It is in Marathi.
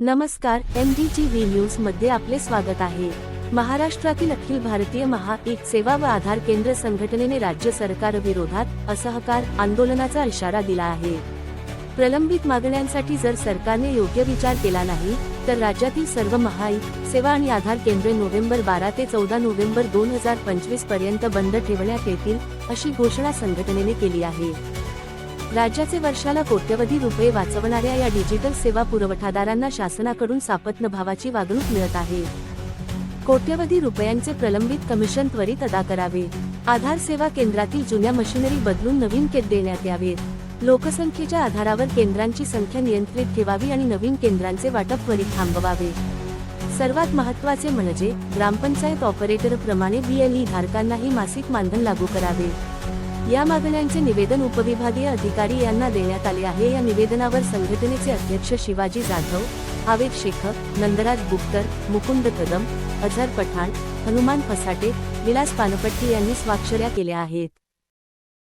नमस्कार एम डी जी व्ही न्यूजमध्ये आपले स्वागत आहे. महाराष्ट्रातील अखिल भारतीय महा एक सेवा व आधार केंद्र संघटनेने राज्य सरकार विरोधात असहकार आंदोलनाचा इशारा दिला आहे. प्रलंबित मागण्यांसाठी जर सरकारने योग्य विचार केला नाही तर राज्यातील सर्व महाई सेवा आणि आधार केंद्रे नोव्हेंबर बारा ते चौदा नोव्हेंबर दोन हजार पंचवीसपर्यंत बंद ठेवण्यात येतील अशी घोषणा संघटनेने केली आहे. राज्याचे वर्षाला कोट्यवधी रुपये वाचवणाऱ्या या डिजिटल सेवा पुरवठादारांना शासनाकडून सापत्न भावाची वागणूक मिळत आहे. कोट्यवधी रुपयांचे प्रलंबित कमिशन त्वरित अदा करावे. आधार सेवा केंद्रातील जुन्या मशिनरी बदलून नवीन केत देण्यात यावेत. लोकसंख्येच्या आधारावर केंद्रांची संख्या नियंत्रित ठेवावी आणि नवीन केंद्रांचे वाटप त्वरित थांबवावे. सर्वात महत्त्वाचे म्हणजे ग्रामपंचायत ऑपरेटरप्रमाणे बीएलई धारकांनाही मासिक मानधन लागू करावे. या मागण्यांचे निवेदन उपविभागीय अधिकारी यांना देण्यात आले आहे. या निवेदनावर संघटनेचे अध्यक्ष शिवाजी जाधव आवेद शेखर नंदराज गुप्तर मुकुंद कदम अझर पठाण हनुमान फसाटे विलास पानपट्टी यांनी स्वाक्षऱ्या केल्या आहेत.